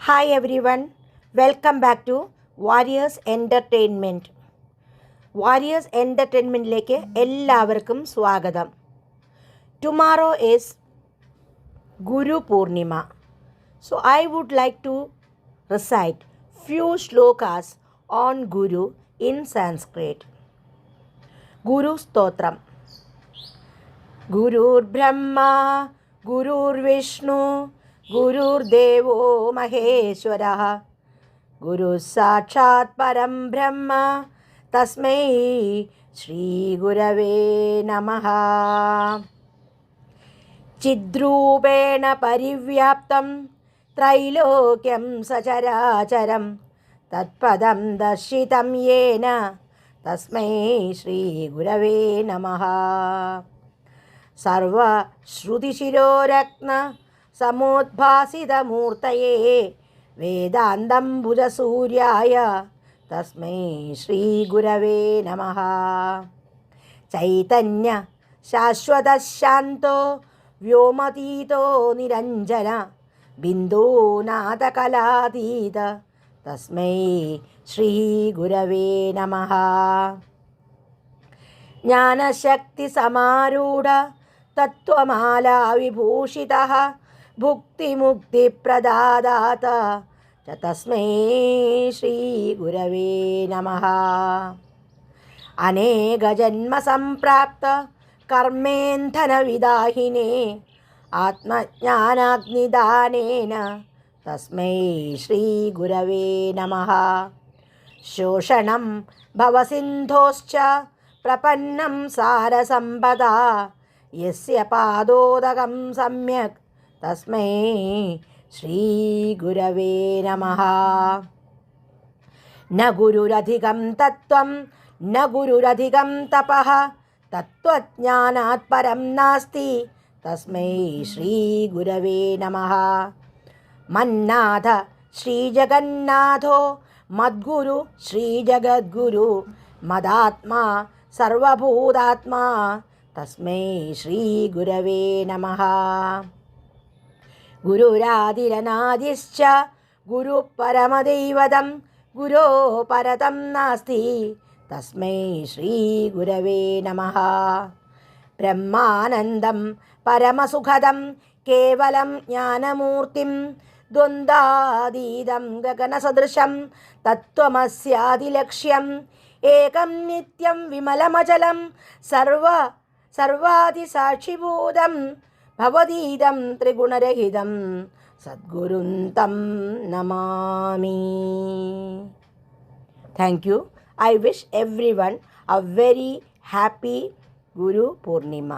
Hi everyone welcome back to Warriors entertainment Warriors എന്റർടൈൻമെന്റിലേക്ക് എല്ലാവർക്കും സ്വാഗതം. Tomorrow is Guru Purnima so I would like to recite few shlokas on guru in Sanskrit ഗുരു സ്തോത്രം ഗുരുർബ്രഹ്മ ഗുരുർവിഷ്ണു ഗുരുർദേവോ മഹേശ്വര. ഗുരു സാക്ഷാത് പരം ബ്രഹ്മ. തസ്മൈ ശ്രീഗുരവേ നമ. ചിദ്രൂപേണ പരിവ്യാപ്തം ത്രൈലോക്യം സചരാചരം തത്പദം ദർശിതം യേന. തസ്മൈ ശ്രീഗുരവേ നമ. സർവശ്രുതിശിരോരത്ന സമുദ്ഭാസിതമൂർത്തയേ. വേദാന്തം ഭുജസൂര്യായ തസ്മൈ ശ്രീഗുരവേ നമ. ചൈതന്യ ശാശ്വതശാന്തോ വ്യോമതീതോ നിരഞ്ജന. ബിന്ദൂനാഥകലാതീത. തസ്മൈ ശ്രീഗുരവേ നമഃ. ജ്ഞാനശക്തിസമാരൂഢ തത്വമാലാവിഭൂഷിതः. भुक्तिमुक्तिप्रदादाता च तस्मै श्रीगुरवे संप्राप्त कर्मेन्धन कर्मेन्धनविदाहिने आत्मज्ञानाग्निदानेन तस्म श्रीगुरव नम। शोषण भवसिन्धोश्च प्रपन्नं प्रपन्न यस्य पादोदकं सम्यक् तस्मै श्रीगुरवे नमः। न गुरुरधिकं तत्त्वं, न गुरुरधिकं तपः, तत्त्वज्ञानात् परं नास्ति। तस्मै श्रीगुरवे नमः। मन्नाथ श्रीजगन्नाथो, मद्गुरु श्रीजगद्गुरु, मदात्मा सर्वभूतात्मा, तस्मै श्रीगुरवे नमः। ഗുരുരാതിരനാദിശ്ച ഗുരു പരമദൈവതം ഗുരോ പരതം നാസ്തി. തസ്മൈ ശ്രീ ഗുരവേ നമ. ബ്രഹ്മാനന്ദം പരമസുഖദം കേവലം ജ്ഞാനമൂർത്തിം ദ്വന്ദ്വാതീതം ഗഗനസദൃശം തത്വമസ്യാദിലക്ഷ്യം ഏകം നിത്യം വിമലമചലം സർവ സർവാദിസാക്ഷിഭൂതം ഭവതീതം ത്രിഗുണരഹിതം സദ്ഗുരും തം Namami thank you I wish everyone a very happy Guru Purnima